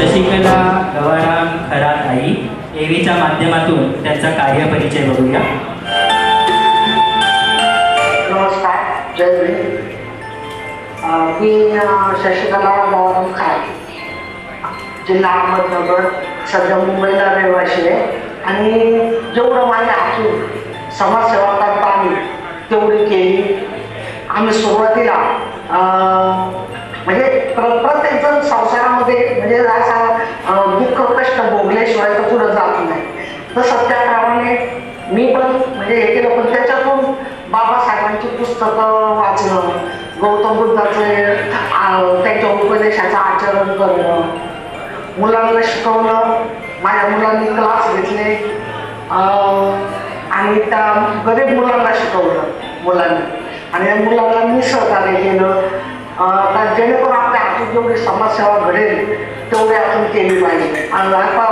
शशिकला गवाराम खरात आई एवीच्या माध्यमातून त्यांचा कार्यपरिचय बघूया. नमस्कार जय मी शशिकला गवाराम खरात जिल्हा अहमदनगर सध्या मुंबईला रहिवाशी आहे. आणि जेवढं माझ्या हातून समाजसेवा करता आली तेवढी केली. आम्ही सुरुवातीला अं, म्हणजे प्रत्येकजण संसारामध्ये म्हणजे म्हणजे हे केलं पण त्याच्यातून बाबासाहेबांची पुस्तकं वाचणं गौतम बुद्धाचे त्यांच्या उपदेशाचं आचरण करणं मुलांना शिकवणं माझ्या मुलांनी क्लास घेतले अं, आणि त्या गरीब मुलांना शिकवलं मुलांनी. आणि या मुलांना मी सहकार्य केलं तर जेणेकरून आपल्या हातून जेवढी समाजसेवा घडेल तेवढी आपण केली पाहिजे. आणि आता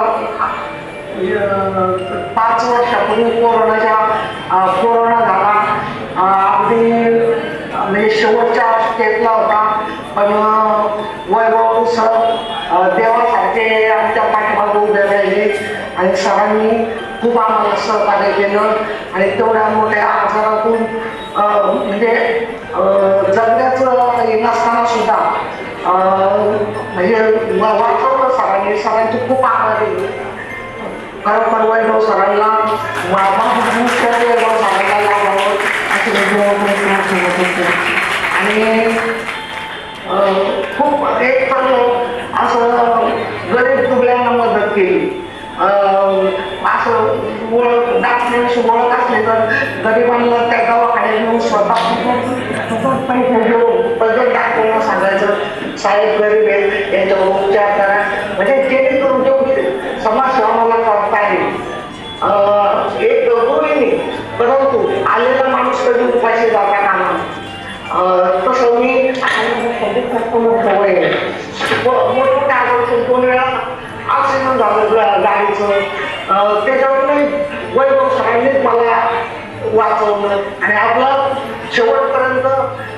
पाच वर्षापूर्वी कोरोनाच्या कोरोना झाला. अगदी म्हणजे शेवटच्या स्टेपला होता. पण वैभव सर देवासारखे आमच्या पाठीमागे उभे राहिले आणि सरांनी खूप आम्हाला सहकार्य केलं. आणि तेवढ्या मोठ्या आजारातून म्हणजे जगण्याचं हे नसताना सुद्धा म्हणजे वाचवलं सरांनी. सरांची खूप आभार. आहे खरोखर सरांना मुख्य वैभव सरांना अशी प्रयत्न करत होते आणि खूप एक तर असं गरीब दुबळ्यांना मदत केली. असं ओळख डॉक्टरांशी ओळख असली तर गरिबांना त्या दवाखान्यात नेऊन स्वतः फुकट पैसे घेऊन सांगायचं साहेब गरीब आहेत यांच्यावर उपचार करा. म्हणजे जेणेकरून जेवढी समाज सवय आहे. मोठं मोठमोठ्या दोन वेळा ऑक्सिजन झालं गाडीचं अं, त्याच्यावरून वैभव सरांनीच मला वाचवलं आणि आपलं शेवटपर्यंत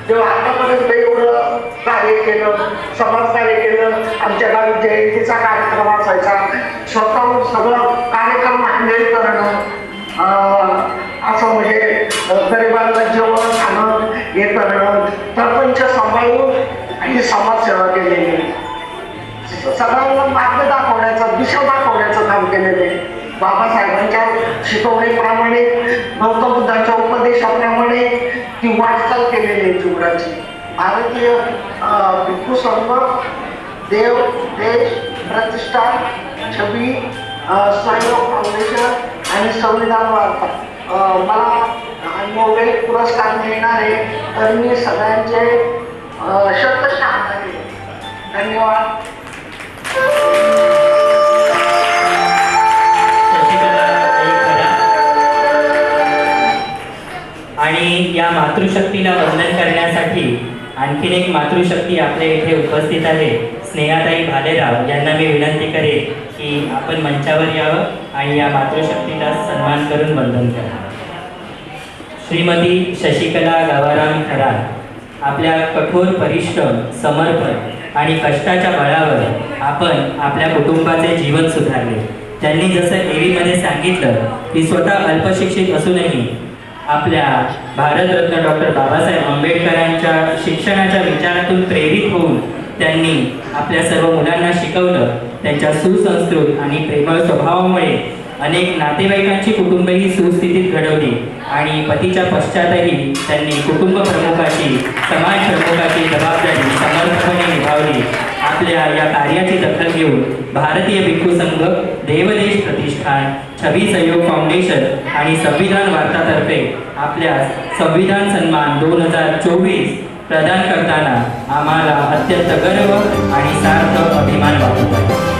जेव्हा आतापर्यंत एवढं कार्य केलं समाज कार्य केलं आमच्या गावी जयंतीचा कार्यक्रम असायचा स्वतःहून सगळं कार्यक्रम हँडल करणं असं म्हणजे गरिबांना जेवण खाणं हे करणं प्रपंच सांभाळून आणि समाजसेवा केलेली आहे. सगळ्यांना मार्ग दाखवण्याचं दिशा दाखवण्याचं काम केलेलं आहे. बाबासाहेबांच्या शिकवणीप्रमाणे गौतम बुद्धांच्या उपदेशाप्रमाणे ती वाटचाल केलेली आहे जीवनाची. भारतीय अं, भिक्खू संघ देव देश प्रतिष्ठान छबी सहयोग फाउंडेशन आणि संविधान वार्ता मला नोबेल पुरस्कार मिळणार आहे तर मी सगळ्यांचे धन्यवाद. आणि या मातृशक्तीला वंदन करण्यासाठी आणखीन एक मातृशक्ती आपल्या इथे उपस्थित आहे स्नेहाताई भालेराव. यांना मी विनंती करेन की आपण मंचावर यावं आणि या मातृशक्तीला सन्मान करून वंदन करा श्रीमती शशिकला गावाराम खरात. आपल्या कठोर परिश्रम समर्पण आणि कष्टाच्या बळावर आपण आपल्या कुटुंबाचे जीवन सुधारले. त्यांनी जसं एवीमध्ये सांगितलं की स्वतः अल्पशिक्षित असूनही आपल्या भारतरत्न डॉक्टर बाबासाहेब आंबेडकरांच्या शिक्षणाच्या विचारातून प्रेरित होऊन त्यांनी आपल्या सर्व मुलांना शिकवलं. त्यांच्या सुसंस्कृत आणि प्रेमळ स्वभावामुळे अनेक नातेवाईकांची कुटुंबही सुस्थितीत घडवली आणि पतीच्या पश्चातही त्यांनी कुटुंब प्रमुखाची समाज प्रमुखाची जबाबदारी समर्थपणे निभावली. आपल्या या कार्याची दखल घेऊन भारतीय भिक्खू संघ देवदेश प्रतिष्ठान छबी सहयोग फाउंडेशन आणि संविधान वार्तातर्फे आपल्यास संविधान सन्मान दोन हजार चोवीस प्रदान करताना आम्हाला अत्यंत गर्व आणि सार्थ अभिमान वाटत. आहे